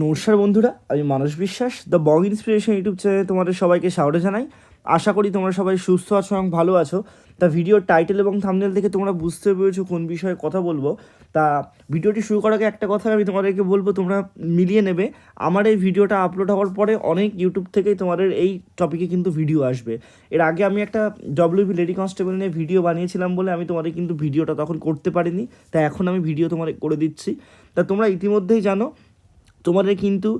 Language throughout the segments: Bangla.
নমস্কার বন্ধুরা, আমি মানস বিশ্বাস দ্য বং ইন্সপিরেশন ইউটিউব চ্যানেলে তোমাদের সবাইকে স্বাগত জানাই। আশা করি তোমরা সবাই সুস্থ আছো এবং ভালো আছো। তা ভিডিওর টাইটেল এবং থামনেল দেখে তোমরা বুঝতে পেরেছ কোন বিষয়ে কথা বলব। তা ভিডিওটি শুরু করার আগে একটা কথা আমি তোমাদেরকে বলব, তোমরা মিলিয়ে নেবে। আমার এই ভিডিওটা আপলোড হওয়ার পরে অনেক ইউটিউব থেকেই তোমাদের এই টপিকে কিন্তু ভিডিও আসবে। এর আগে আমি একটা ডব্লিউপি লেডি কনস্টেবল নিয়ে ভিডিও বানিয়েছিলাম বলে আমি তোমাদের কিন্তু ভিডিওটা তখন করতে পারিনি। তা এখন আমি ভিডিও তোমাদের করে দিচ্ছি। তা তোমরা ইতিমধ্যেই জানো তোমাদের কিন্তু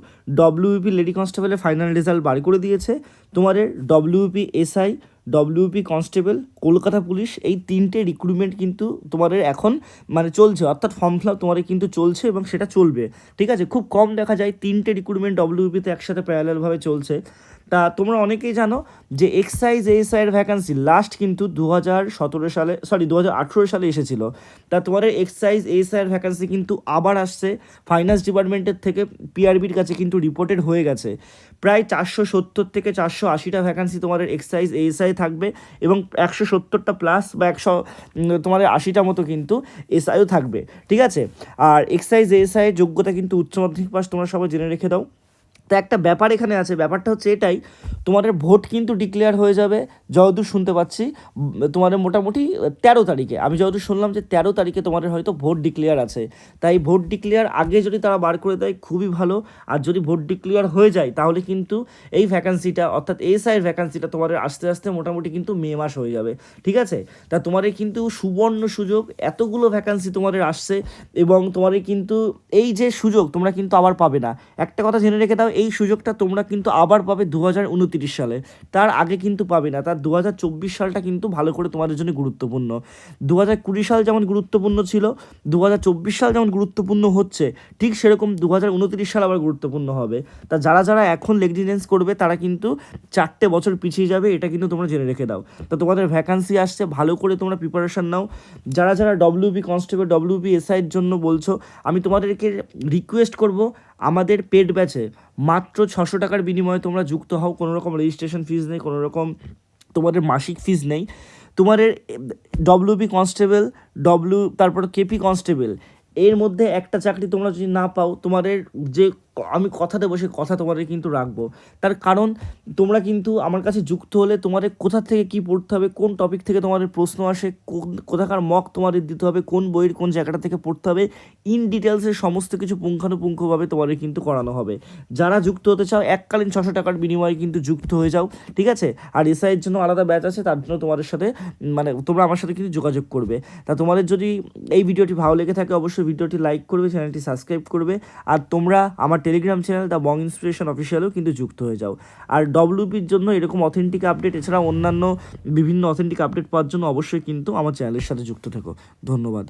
ডব্লিউপি লেডি কনস্টেবলের ফাইনাল রেজাল্ট বার করে দিয়েছে। তোমাদের WP SI WP constable Kolkata police এই তিনটে রিক্রুটমেন্ট কিন্তু তোমাদের এখন মানে চলছে। অর্থাৎ ফর্ম ফিল আপ তোমাদের কিন্তু চলছে এবং সেটা চলবে। ঠিক আছে? খুব কম দেখা যায় তিনটে রিক্রুটমেন্ট ডব্লিউপিতে একসাথে প্যারালালভাবে চলছে। তা তোমরা অনেকেই জানো যে এক্সাইজ এসআইয়ের ভ্যাকান্সি লাস্ট কিন্তু দু হাজার সতেরো সালে সরি দু হাজার আঠেরো সালে এসেছিল। তা তোমাদের এক্সাইজ এসআইয়ের ভ্যাকান্সি কিন্তু আবার আসছে। ফাইন্যান্স ডিপার্টমেন্টের থেকে পিআরবির কাছে কিন্তু রিপোর্টেড হয়ে গেছে। প্রায় চারশো সত্তর থেকে চারশো আশিটা ভ্যাকান্সি তোমাদের এক্সাইজ এএসআই থাকবে এবং একশো সত্তরটা প্লাস বা একশো তোমাদের আশিটা মতো কিন্তু এসআইও থাকবে। ঠিক আছে? আর এক্সাইজ এএসআই যোগ্যতা কিন্তু উচ্চ মাধ্যমিক পাস তোমরা সবাই জেনে রেখে দাও। তা একটা ব্যাপার এখানে আছে, ব্যাপারটা হচ্ছে এটাই, তোমাদের ভোট কিন্তু ডিক্লেয়ার হয়ে যাবে, যতদূর শুনতে পাচ্ছি তোমাদের মোটামুটি তেরো তারিখে, আমি যতদূর শুনলাম যে তেরো তারিখে তোমাদের হয়তো ভোট ডিক্লেয়ার আছে, তাই ভোট ডিক্লেয়ার আগে যদি তারা বার করে দেয় খুবই ভালো, আর যদি ভোট ডিক্লেয়ার হয়ে যায় তাহলে কিন্তু এই ভ্যাকান্সিটা অর্থাৎ এসআইয়ের ভ্যাকান্সিটা তোমাদের আস্তে আস্তে মোটামুটি কিন্তু মে মাস হয়ে যাবে, ঠিক আছে? তা তোমাদের কিন্তু সুবর্ণ সুযোগ, এতগুলো ভ্যাকান্সি তোমাদের আসছে, এবং তোমাদের কিন্তু এই যে সুযোগ তোমরা কিন্তু আবার পাবে না। একটা কথা জেনে রেখে দাও এই সুযোগটা তোমরা কিন্তু আবার পাবে দু সালে। তার আগে কিন্তু পাবে না। তার দু হাজার চব্বিশ সালটা কিন্তু ভালো করে তোমাদের জন্য গুরুত্বপূর্ণ। দু হাজার কুড়ি সাল যেমন গুরুত্বপূর্ণ ছিল দু হাজার চব্বিশ সাল যেমন গুরুত্বপূর্ণ হচ্ছে, ঠিক সেরকম দু সাল আবার গুরুত্বপূর্ণ হবে। তা যারা যারা এখন লেগজিডেন্স করবে, তারা কিন্তু চারটে বছর পিছিয়ে যাবে, এটা কিন্তু তোমরা জেনে রেখে দাও। তো তোমাদের ভ্যাকান্সি আসছে, ভালো করে তোমরা প্রিপারেশান নাও। যারা যারা ডব্লিউবি কনস্টেবল ডব্লিউবি এসআইয়ের জন্য বলছো, আমি তোমাদেরকে রিকোয়েস্ট করব আমাদের পেড ব্যাচে মাত্র ছশো টাকার বিনিময়ে তোমরা যুক্ত হও, কোনো রকম রেজিস্ট্রেশন ফিজ নেই, কোনো রকম তোমাদের মাসিক ফিজ নেই। তোমাদের ডব্লিউবি কনস্টেবল ডব্লিউ তারপর কেপি কনস্টেবল এর মধ্যে একটা চাকরি তোমরা যদি না পাও, তোমাদের যে আমি কথা দেবো সে কথা তোমাদের কিন্তু রাখব। তার কারণ তোমরা কিন্তু আমার কাছে যুক্ত হলে তোমাদের কোথা থেকে কি পড়তে হবে, কোন টপিক থেকে তোমাদের প্রশ্ন আসে, কোন, কোথাকার মক তোমাদের দিতে হবে, কোন বইয়ের কোন জায়গাটা থেকে পড়তে হবে ইন ডিটেলসে সমস্ত কিছু পুঙ্খানুপুঙ্খভাবে তোমাদের কিন্তু করানো হবে। যারা যুক্ত হতে চাও, এককালীন ছশো টাকার বিনিময়ে কিন্তু যুক্ত হয়ে যাও, ঠিক আছে? আর এসআইয়ের জন্য আলাদা ব্যাচ আছে, তার জন্য তোমাদের সাথে মানে তোমরা আমার সাথে কিন্তু যোগাযোগ করবে। তা তোমাদের যদি এই ভিডিওটি ভালো লেগে থাকে, অবশ্যই ভিডিওটি লাইক করবে চ্যানেলটি সাবস্ক্রাইব করবে, আর তোমরা আমার Telegram channel the Bong Inspiration অফিসিয়ালেও কিন্তু যুক্ত হয়ে যাও। আর ডব্লিউপির জন্য এরকম অথেন্টিক আপডেট এছাড়া অন্যান্য বিভিন্ন অথেন্টিক আপডেট পাওয়ার জন্য অবশ্যই কিন্তু আমার চ্যানেলের সাথে যুক্ত থেকো। ধন্যবাদ।